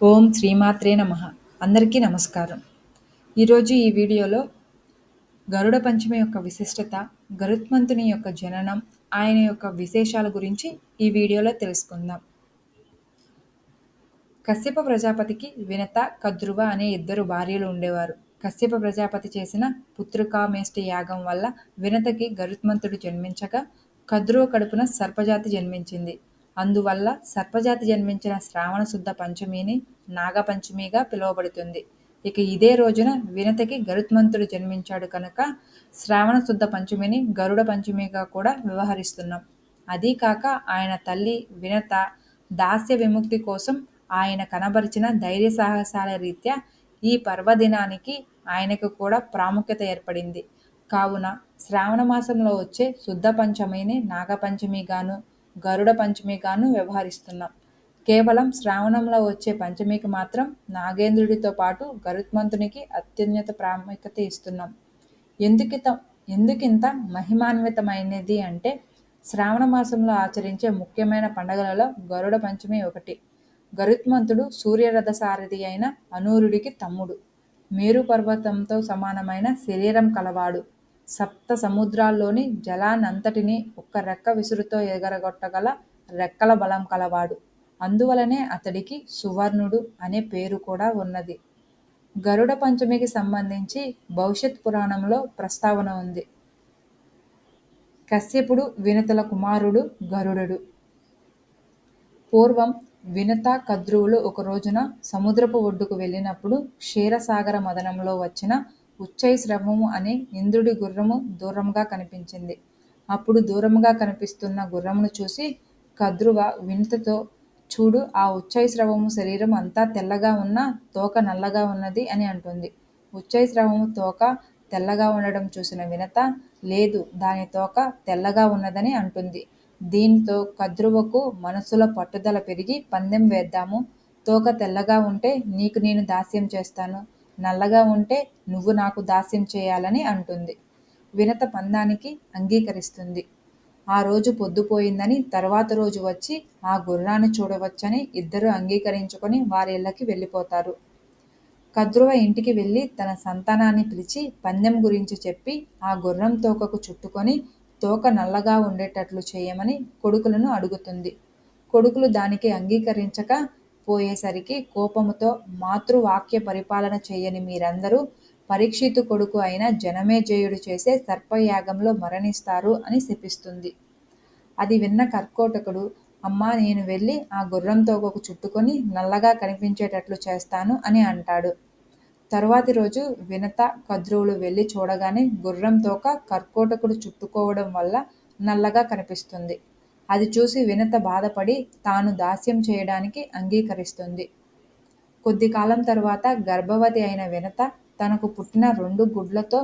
ఓం శ్రీమాత్రే నమ. అందరికీ నమస్కారం. ఈరోజు ఈ వీడియోలో గరుడ పంచమి యొక్క విశిష్టత గరుత్మంతుని యొక్క జననం ఆయన యొక్క విశేషాల గురించి ఈ వీడియోలో తెలుసుకుందాం. కశ్యప ప్రజాపతికి వినత కద్రువ అనే ఇద్దరు భార్యలు ఉండేవారు. కశ్యప ప్రజాపతి చేసిన పుత్రికామేష్టి యాగం వల్ల వినతకి గరుత్మంతుడు జన్మించగా కద్రువ కడుపున సర్పజాతి జన్మించింది. అందువల్ల సర్పజాతి జన్మించిన శ్రావణ శుద్ధ పంచమిని నాగపంచమిగా పిలువబడుతుంది. ఇక ఇదే రోజున వినతకి గరుత్మంతుడు జన్మించాడు కనుక శ్రావణ శుద్ధ పంచమిని గరుడ పంచమిగా కూడా వ్యవహరిస్తున్నాం. అదీ కాక ఆయన తల్లి వినత దాస్య విముక్తి కోసం ఆయన కనబరిచిన ధైర్య సాహసాల రీత్యా ఈ పర్వదినానికి ఆయనకు కూడా ప్రాముఖ్యత ఏర్పడింది. కావున శ్రావణ మాసంలో వచ్చే శుద్ధ పంచమిని నాగపంచమిగాను గరుడ పంచమిగాను వ్యవహరిస్తున్నాం. కేవలం శ్రావణంలో వచ్చే పంచమికి మాత్రం నాగేంద్రుడితో పాటు గరుత్మంతునికి అత్యున్నత ప్రాముఖ్యత ఇస్తున్నాం. ఎందుకిత ఎందుకింత మహిమాన్వితమైనది అంటే శ్రావణ మాసంలో ఆచరించే ముఖ్యమైన పండగలలో గరుడ పంచమి ఒకటి. గరుత్మంతుడు సూర్యరథ సారథి అయిన అనూరుడికి తమ్ముడు. మేరు పర్వతంతో సమానమైన శరీరం కలవాడు. సప్త సముద్రాల్లోని జలాన్నంతటినీ ఒక్క రెక్క విసురుతో ఎగరగొట్టగల రెక్కల బలం కలవాడు. అందువలనే అతడికి సువర్ణుడు అనే పేరు కూడా ఉన్నది. గరుడ పంచమికి సంబంధించి భవిష్యత్ పురాణంలో ప్రస్తావన ఉంది. కశ్యపుడు వినతల కుమారుడు గరుడు పూర్వం వినత కద్రువులు ఒక రోజున సముద్రపు ఒడ్డుకు వెళ్ళినప్పుడు క్షీరసాగర మదనంలో వచ్చిన ఉచ్చైశ్రవము అనే ఇంద్రుడి గుర్రము దూరంగా కనిపించింది. అప్పుడు దూరంగా కనిపిస్తున్న గుర్రమును చూసి కద్రువ వినతతో చూడు ఆ ఉచ్చైశ్రవము శరీరం అంతా తెల్లగా ఉన్న తోక నల్లగా ఉన్నది అని అంటుంది. ఉచ్చైశ్రవము తోక తెల్లగా ఉండడం చూసిన వినత లేదు దాని తోక తెల్లగా ఉన్నదని అంటుంది. దీంతో కద్రువకు మనసులో పట్టుదల పెరిగి పందెం వేద్దాము తోక తెల్లగా ఉంటే నీకు నేను దాస్యం చేస్తాను. నల్లగా ఉంటే నువ్వు నాకు దాస్యం చేయాలని అంటుంది. వినత పందానికి అంగీకరిస్తుంది. ఆ రోజు పొద్దుపోయిందని తర్వాత రోజు వచ్చి ఆ గుర్రాన్ని చూడవచ్చని ఇద్దరు అంగీకరించుకొని వారి ఇళ్ళకి వెళ్ళిపోతారు. కద్రువ ఇంటికి వెళ్ళి తన సంతానాన్ని పిలిచి పందెం గురించి చెప్పి ఆ గుర్రం తోకకు చుట్టుకొని తోక నల్లగా ఉండేటట్లు చేయమని కొడుకులను అడుగుతుంది. కొడుకులు దానికి అంగీకరించక పోయేసరికి కోపముతో మాతృవాక్య పరిపాలన చేయని మీరందరూ పరీక్షితు కొడుకు అయిన జనమేజయుడు చేసే సర్పయాగంలో మరణిస్తారు అని శపిస్తుంది. అది విన్న కర్కోటకుడు అమ్మా నేను వెళ్ళి ఆ గుర్రం తోకకు చుట్టుకొని నల్లగా కనిపించేటట్లు చేస్తాను అని అంటాడు. తరువాతి రోజు వినత కద్రువులు వెళ్ళి చూడగానే గుర్రం తోక కర్కోటకుడు చుట్టుకోవడం వల్ల నల్లగా కనిపిస్తుంది. అది చూసి వినత బాధపడి తాను దాస్యం చేయడానికి అంగీకరిస్తుంది. కొద్ది కాలం తర్వాత గర్భవతి అయిన వినత తనకు పుట్టిన రెండు గుడ్లతో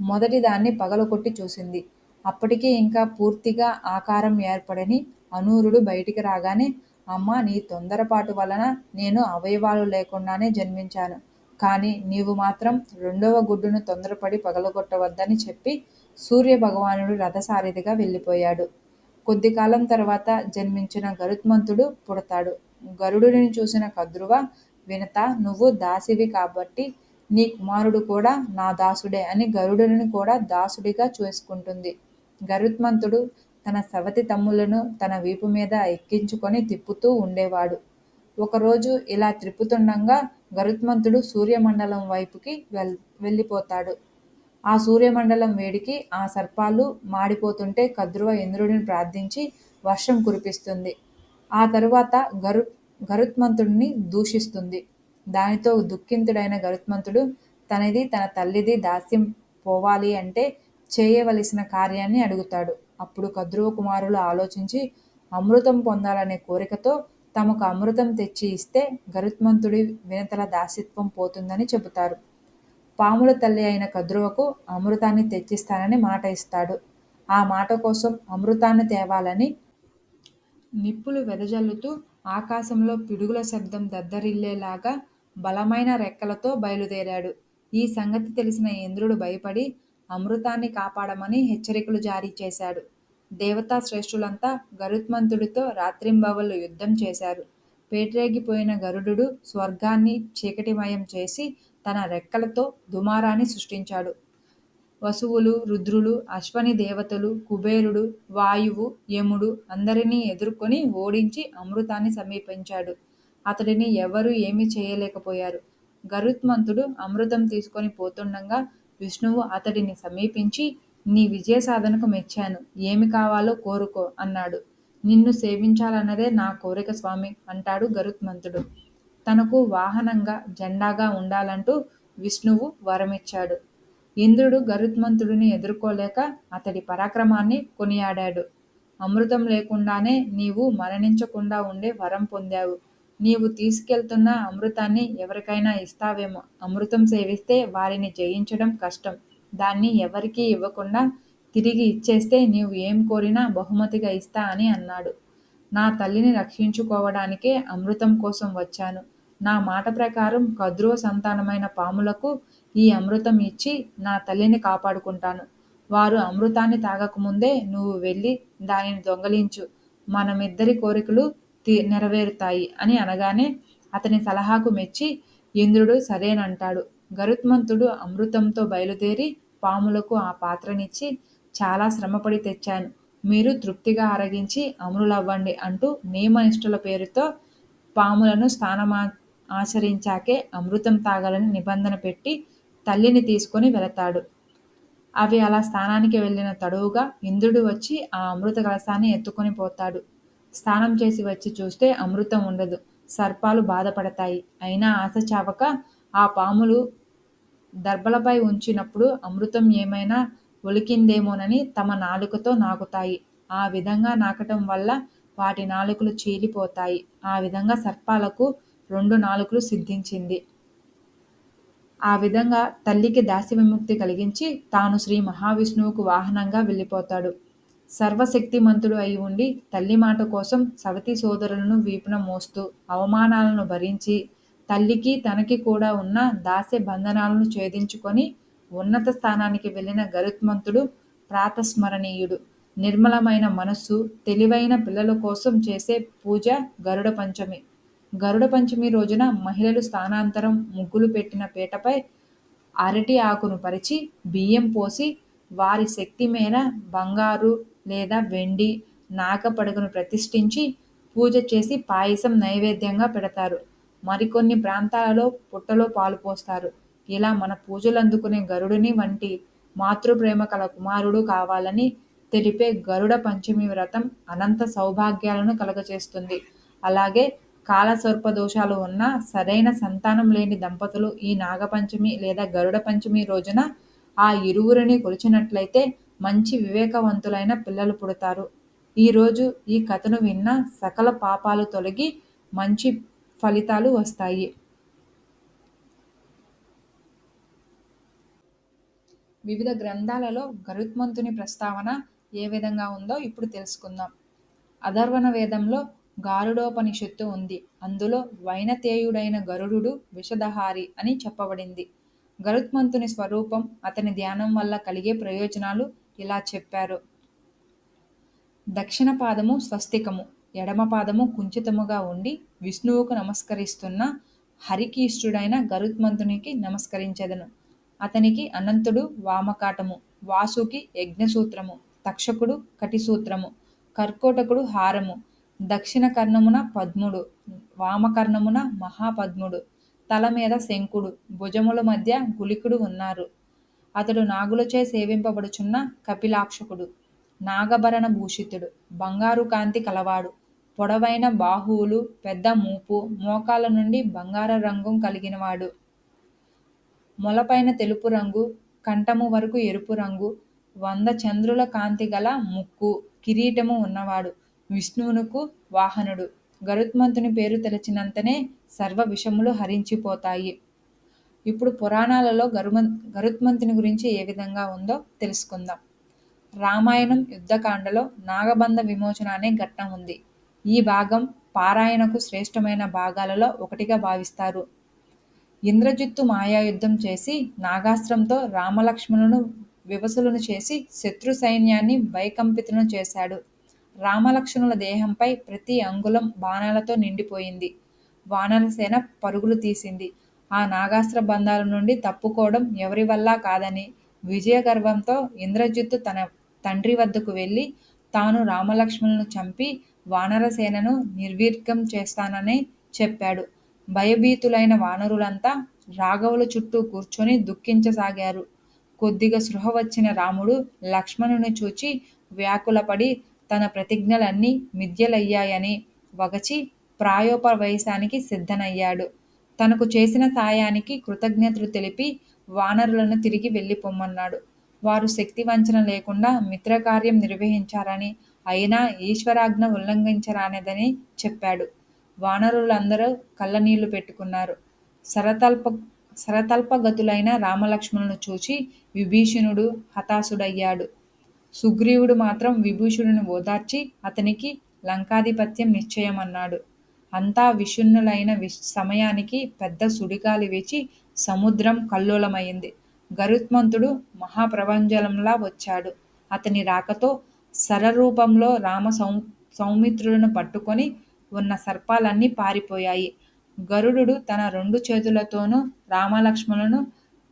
మొదటి దాన్ని పగలగొట్టి చూసింది. అప్పటికీ ఇంకా పూర్తిగా ఆకారం ఏర్పడని అనూరుడు బయటికి రాగానే అమ్మ నీ తొందరపాటు వలన నేను అవయవాలు లేకుండానే జన్మించాను. కానీ నీవు మాత్రం రెండవ గుడ్డును తొందరపడి పగలగొట్టవద్దని చెప్పి సూర్య భగవానుడు రథసారిదిగా వెళ్ళిపోయాడు. కొద్ది కాలం తర్వాత జన్మించిన గరుత్మంతుడు పుడతాడు. గరుడుని చూసిన కద్రువ వినత నువ్వు దాసివి కాబట్టి నీ కుమారుడు కూడా నా దాసుడే అని గరుడుని కూడా దాసుడిగా చేసుకుంటుంది. గరుత్మంతుడు తన సవతి తమ్ములను తన వీపు మీద ఎక్కించుకొని తిప్పుతూ ఉండేవాడు. ఒకరోజు ఇలా త్రిప్పుతుండగా గరుత్మంతుడు సూర్యమండలం వైపుకి వెల్ వెళ్ళిపోతాడు. ఆ సూర్యమండలం వేడికి ఆ సర్పాలు మాడిపోతుంటే కద్రువ ఇంద్రుడిని ప్రార్థించి వర్షం కురిపిస్తుంది. ఆ తరువాత గరు గరుత్మంతుడిని దూషిస్తుంది. దానితో దుఃఖింతుడైన గరుత్మంతుడు తనది తన తల్లిది దాస్యం పోవాలి అంటే చేయవలసిన కార్యాన్ని అడుగుతాడు. అప్పుడు కద్రువ కుమారులు ఆలోచించి అమృతం పొందాలనే కోరికతో తమకు అమృతం తెచ్చి ఇస్తే గరుత్మంతుడి వినతల దాసిత్వం పోతుందని చెబుతారు. పాముల తల్లి అయిన కద్రువకు అమృతాన్ని తెచ్చిస్తానని మాట ఇస్తాడు. ఆ మాట కోసం అమృతాన్ని తేవాలని నిప్పులు వెదజల్లుతూ ఆకాశంలో పిడుగుల శబ్దం దద్దరిల్లేలాగా బలమైన రెక్కలతో బయలుదేరాడు. ఈ సంగతి తెలిసిన ఇంద్రుడు భయపడి అమృతాన్ని కాపాడమని హెచ్చరికలు జారీ చేశాడు. దేవతా శ్రేష్ఠులంతా గరుత్మంతుడితో రాత్రింబవళ్ళు యుద్ధం చేశారు. పేట్రేగిపోయిన గరుడు స్వర్గాన్ని చీకటిమయం చేసి తన రెక్కలతో దుమారాన్ని సృష్టించాడు. వసువులు, రుద్రులు, అశ్వని దేవతలు, కుబేరుడు, వాయువు, యముడు అందరినీ ఎదుర్కొని ఓడించి అమృతాన్ని సమీపించాడు. అతడిని ఎవరూ ఏమీ చేయలేకపోయారు. గరుత్మంతుడు అమృతం తీసుకొని పోతుండగా విష్ణువు అతడిని సమీపించి నీ విజయసాధనకు మెచ్చాను. ఏమి కావాలో కోరుకో అన్నాడు. నిన్ను సేవించాలన్నదే నా కోరిక స్వామి అంటాడు గరుత్మంతుడు. తనకు వాహనంగా, జెండాగా ఉండాలంటూ విష్ణువు వరమిచ్చాడు. ఇంద్రుడు గరుత్మంతుడిని ఎదుర్కోలేక అతడి పరాక్రమాన్ని కొనియాడాడు. అమృతం లేకుండానే నీవు మరణించకుండా ఉండే వరం పొందావు. నీవు తీసుకెళ్తున్న అమృతాన్ని ఎవరికైనా ఇస్తావేమో. అమృతం సేవిస్తే వారిని జయించడం కష్టం. దాన్ని ఎవరికీ ఇవ్వకుండా తిరిగి ఇచ్చేస్తే నీవు ఏం కోరినా బహుమతిగా ఇస్తా అని అన్నాడు. నా తల్లిని రక్షించుకోవడానికే అమృతం కోసం వచ్చాను. నా మాట ప్రకారం కద్రువ సంతానమైన పాములకు ఈ అమృతం ఇచ్చి నా తల్లిని కాపాడుకుంటాను. వారు అమృతాన్ని తాగకముందే నువ్వు వెళ్ళి దానిని దొంగిలించు. మనమిద్దరి కోరికలు నెరవేరుతాయి అని అనగానే అతని సలహాకు మెచ్చి ఇంద్రుడు సరేనంటాడు. గరుత్మంతుడు అమృతంతో బయలుదేరి పాములకు ఆ పాత్రనిచ్చి చాలా శ్రమపడి తెచ్చాను. మీరు తృప్తిగా ఆరగించి అమరులవ్వండి అంటూ నియమనిష్ఠుల పేరుతో పాములను స్థానమా ఆచరించాకే అమృతం తాగాలని నిబంధన పెట్టి తల్లిని తీసుకొని వెళతాడు. అవి అలా స్నానానికి వెళ్ళిన తడువుగా ఇంద్రుడు వచ్చి ఆ అమృత కలశాన్ని ఎత్తుకొని పోతాడు. స్నానం చేసి వచ్చి చూస్తే అమృతం ఉండదు. సర్పాలు బాధపడతాయి. అయినా ఆశ చావక ఆ పాములు దర్భలపై ఉంచినప్పుడు అమృతం ఏమైనా ఒలికిందేమోనని తమ నాలుకతో నాకుతాయి. ఆ విధంగా నాకటం వల్ల వాటి నాలుకలు చీలిపోతాయి. ఆ విధంగా సర్పాలకు రెండు నాలుకలు సిద్ధించింది. ఆ విధంగా తల్లికి దాస్య విముక్తి కలిగించి తాను శ్రీ మహావిష్ణువుకు వాహనంగా వెళ్ళిపోతాడు. సర్వశక్తిమంతుడు అయి ఉండి తల్లి మాట కోసం సవతి సోదరులను వీపున మోస్తూ అవమానాలను భరించి తల్లికి తనకి కూడా ఉన్న దాస్య బంధనాలను ఛేదించుకొని ఉన్నత స్థానానికి వెళ్ళిన గరుత్మంతుడు ప్రాతస్మరణీయుడు. నిర్మలమైన మనస్సు, తెలివైన పిల్లల కోసం చేసే పూజ గరుడ పంచమి. గరుడ పంచమి రోజున మహిళలు స్థానాంతరం ముగ్గులు పెట్టిన పీటపై అరటి ఆకును పరిచి, బియ్యం పోసి, వారి శక్తి మేర బంగారు లేదా వెండి నాగపడగను ప్రతిష్ఠించి పూజ చేసి పాయసం నైవేద్యంగా పెడతారు. మరికొన్ని ప్రాంతాలలో పుట్టలో పాలు పోస్తారు. ఇలా మన పూజలందుకునే గరుడుని వంటి మాతృప్రేమ కల కుమారుడు కావాలని తెలిపే గరుడ పంచమి వ్రతం అనంత సౌభాగ్యాలను కలుగజేస్తుంది. అలాగే కాలసర్ప దోషాలు ఉన్నా సరైన సంతానం లేని దంపతులు ఈ నాగపంచమి లేదా గరుడ పంచమి రోజున ఆ ఇరువురిని కొలిచినట్లయితే మంచి వివేకవంతులైన పిల్లలు పుడతారు. ఈరోజు ఈ కథను విన్న సకల పాపాలు తొలగి మంచి ఫలితాలు వస్తాయి. వివిధ గ్రంథాలలో గరుత్మంతుని ప్రస్తావన ఏ విధంగా ఉందో ఇప్పుడు తెలుసుకుందాం. అథర్వణ వేదంలో గారుడోపనిషత్తు ఉంది. అందులో వైనతేయుడైన గరుడుడు విషధహారి అని చెప్పబడింది. గరుత్మంతుని స్వరూపం, అతని ధ్యానం వల్ల కలిగే ప్రయోజనాలు ఇలా చెప్పారు. దక్షిణ పాదము స్వస్తికము, ఎడమ పాదము కుంచితముగా ఉండి విష్ణువుకు నమస్కరిస్తున్న హరికీష్టుడైన గరుత్మంతునికి నమస్కరించెదను. అతనికి అనంతుడు వామకాటము, వాసుకి యజ్ఞసూత్రము, తక్షకుడు కటిసూత్రము, కర్కోటకుడు హారము, దక్షిణ కర్ణమున పద్ముడు, వామకర్ణమున మహాపద్ముడు, తల మీద శంకుడు భుజముల మధ్య గుళికుడు ఉన్నారు. అతడు నాగులచే సేవింపబడుచున్న కపిలాక్షకుడు, నాగభరణ భూషితుడు, బంగారు కాంతి కలవాడు, పొడవైన బాహువులు, పెద్ద మూపు, మోకాల నుండి బంగార రంగం కలిగినవాడు, మొలపైన తెలుపు రంగు, కంఠము వరకు ఎరుపు రంగు, వంద చంద్రుల కాంతి గల ముక్కు, కిరీటము ఉన్నవాడు, విష్ణువునకు వాహనుడు. గరుత్మంతుని పేరు తెలిచినంతనే సర్వ విషములు హరించిపోతాయి. ఇప్పుడు పురాణాలలో గరుత్మంతుని గురించి ఏ విధంగా ఉందో తెలుసుకుందాం. రామాయణం యుద్ధకాండలో నాగబంధ విమోచన అనే ఘట్టం ఉంది. ఈ భాగం పారాయణకు శ్రేష్టమైన భాగాలలో ఒకటిగా భావిస్తారు. ఇంద్రజిత్తు మాయాయుద్ధం చేసి నాగాస్త్రంతో రామలక్ష్మణులను వివసులను చేసి శత్రు సైన్యాన్ని భయకంపితులను చేశాడు. రామలక్ష్మణుల దేహంపై ప్రతి అంగుళం బాణాలతో నిండిపోయింది. వానరసేన పరుగులు తీసింది. ఆ నాగాస్త్ర బంధాల నుండి తప్పుకోవడం ఎవరి వల్ల కాదని, విజయగర్వంతో ఇంద్రజిత్తు తన తండ్రి వద్దకు వెళ్ళి తాను రామలక్ష్మణులను చంపి వానరసేనను నిర్వీర్గం చేస్తానని చెప్పాడు. భయభీతులైన వానరులంతా రాఘవుల చుట్టూ కూర్చొని దుఃఖించసాగారు. కొద్దిగా స్పృహ వచ్చిన రాముడు లక్ష్మణుని చూచి వ్యాకులపడి తన ప్రతిజ్ఞలన్నీ మిథ్యలయ్యాయని వగచి ప్రాయోపవేశానికి సిద్ధనయ్యాడు. తనకు చేసిన సాయానికి కృతజ్ఞతలు తెలిపి వానరులను తిరిగి వెళ్ళిపొమ్మన్నాడు. వారు శక్తి వంచన లేకుండా మిత్రకార్యం నిర్వహించారని, అయినా ఈశ్వరాజ్ఞ ఉల్లంఘించరానేదని చెప్పాడు. వానరులందరూ కళ్ళనీళ్ళు పెట్టుకున్నారు. శరతల్ప శరతల్పగతులైన రామలక్ష్మణులను చూచి విభీషణుడు హతాశుడయ్యాడు. సుగ్రీవుడు మాత్రం విభూషణుని ఓదార్చి అతనికి లంకాధిపత్యం నిశ్చయమన్నాడు. అంతా విషణ్ణులైన సమయానికి పెద్ద సుడిగాలి వేచి సముద్రం కల్లోలమైంది గరుత్మంతుడు మహాప్రభంజనంలా వచ్చాడు. అతని రాకతో సరరూపంలో రామ సౌ సౌమిత్రులను పట్టుకొని ఉన్న సర్పాలన్నీ పారిపోయాయి. గరుడు తన రెండు చేతులతోనూ రామలక్ష్మణులను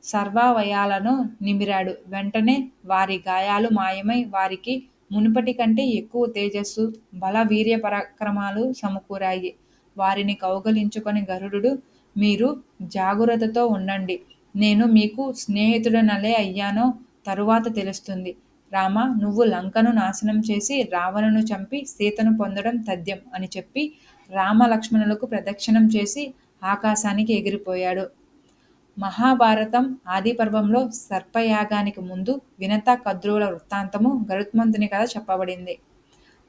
సర్వావయాలను నిమిరాడు. వెంటనే వారి గాయాలు మాయమై వారికి మునుపటి కంటే ఎక్కువ తేజస్సు, బల వీర్యపరాక్రమాలు సమకూరాయి. వారిని కౌగలించుకొని గరుడు మీరు జాగ్రత్తతో ఉండండి. నేను మీకు స్నేహితుడనలే అయ్యానో తరువాత తెలుస్తుంది. రామ నువ్వు లంకను నాశనం చేసి రావణను చంపి సీతను పొందడం తథ్యం అని చెప్పి రామలక్ష్మణులకు ప్రదక్షిణం చేసి ఆకాశానికి ఎగిరిపోయాడు. మహాభారతం ఆదిపర్వంలో సర్పయాగానికి ముందు వినత కద్రువుల వృత్తాంతము గరుత్మంతుని కథ చెప్పబడింది.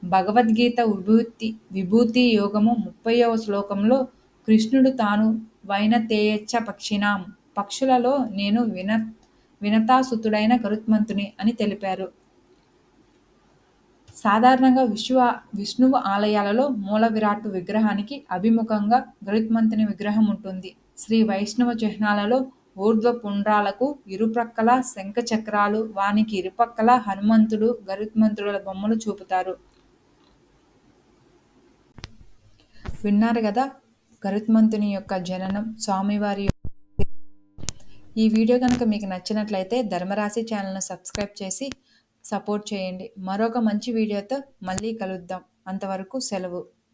భగవద్గీత విభూతి విభూతి యోగము ముప్పైవ శ్లోకంలో కృష్ణుడు తాను వైనతేయచ్చ పక్షిణాం పక్షులలో నేను వినతాసుతుడైన గరుత్మంతుని అని తెలిపారు. సాధారణంగా విష్ణువు ఆలయాలలో మూల మూలవిరాట్టు విగ్రహానికి అభిముఖంగా గరుత్మంతుని విగ్రహం ఉంటుంది. శ్రీ వైష్ణవ చిహ్నాలలో ఊర్ధ్వపుండ్రాలకు శంఖ శంఖచక్రాలు, వానికి ఇరుపక్కల హనుమంతుడు, గరుత్మంతుడుల బొమ్మలు చూపుతారు. విన్నారు గదా గరుత్మంతుని యొక్క జననం, స్వామివారి యొక్క ఈ వీడియో కనుక మీకు నచ్చినట్లయితే ధర్మరాశి ఛానల్ను సబ్స్క్రైబ్ చేసి సపోర్ట్ చేయండి. మరొక మంచి వీడియోతో మళ్ళీ కలుద్దాం. అంతవరకు సెలవు.